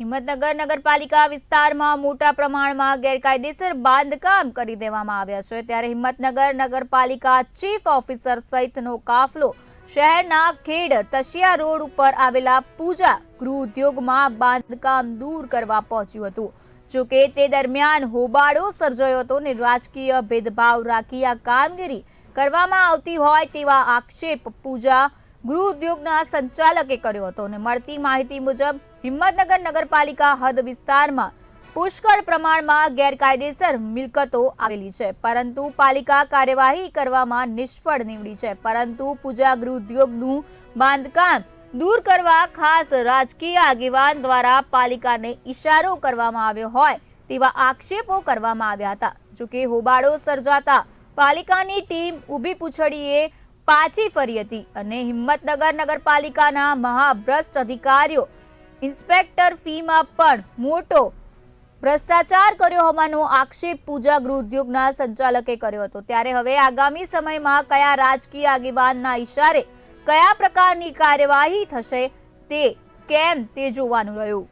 હિંમતનગર નગરપાલિકા વિસ્તારમાં મોટા પ્રમાણમાં ગેરકાયદેસર બાંધકામ કરી દેવામાં આવ્યા છે. ત્યારે હિંમતનગર નગરપાલિકા ચીફ ઓફિસર સહિતનો કાફલો શહેરના ખેડ તશિયા રોડ ઉપર આવેલા પૂજા ગૃહ ઉદ્યોગમાં બાંધકામ દૂર કરવા પહોંચ્યું હતું. જોકે તે દરમિયાન હોબાળો સર્જાયો હતો ને રાજકીય ભેદભાવ રાખી આ કામગીરી કરવામાં આવતી હોય તેવા આક્ષેપ પૂજા ગૃહ ઉદ્યોગના સંચાલકે કર્યો હતો અને મળતી માહિતી મુજબ હિંમતનગર નગરપાલિકા હદ વિસ્તારમાં પુષ્કળ પ્રમાણમાં ગેરકાયદેસર મિલકતો આવેલી છે. પરંતુ પાલિકા કાર્યવાહી કરવામાં નિષ્ફળ નીવડી છે. પરંતુ પૂજા ગૃહ ઉદ્યોગનું બાંધકામ દૂર કરવા ખાસ રાજકીય આગેવાન દ્વારા પાલિકાને ઈશારો કરવામાં આવ્યો હોય તેવા આક્ષેપો કરવામાં આવ્યા હતા. જોકે હોબાળો સર્જાતા પાલિકાની ટીમ ઊભી પૂછડીએ પાછી ફરી હતી અને હિંમતનગર નગરપાલિકાના મહાભ્રષ્ટ અધિકારીઓ ઇન્સ્પેક્ટર ફીમાં પણ મોટો ભ્રષ્ટાચાર કર્યો હોવાનો આક્ષેપ પૂજા ગૃહ ઉદ્યોગના સંચાલકે કર્યો હતો. ત્યારે હવે આગામી સમયમાં કયા રાજકીય આગેવાનના ઈશારે કયા પ્રકારની કાર્યવાહી થશે તે કેમ તે જોવાનું રહ્યું.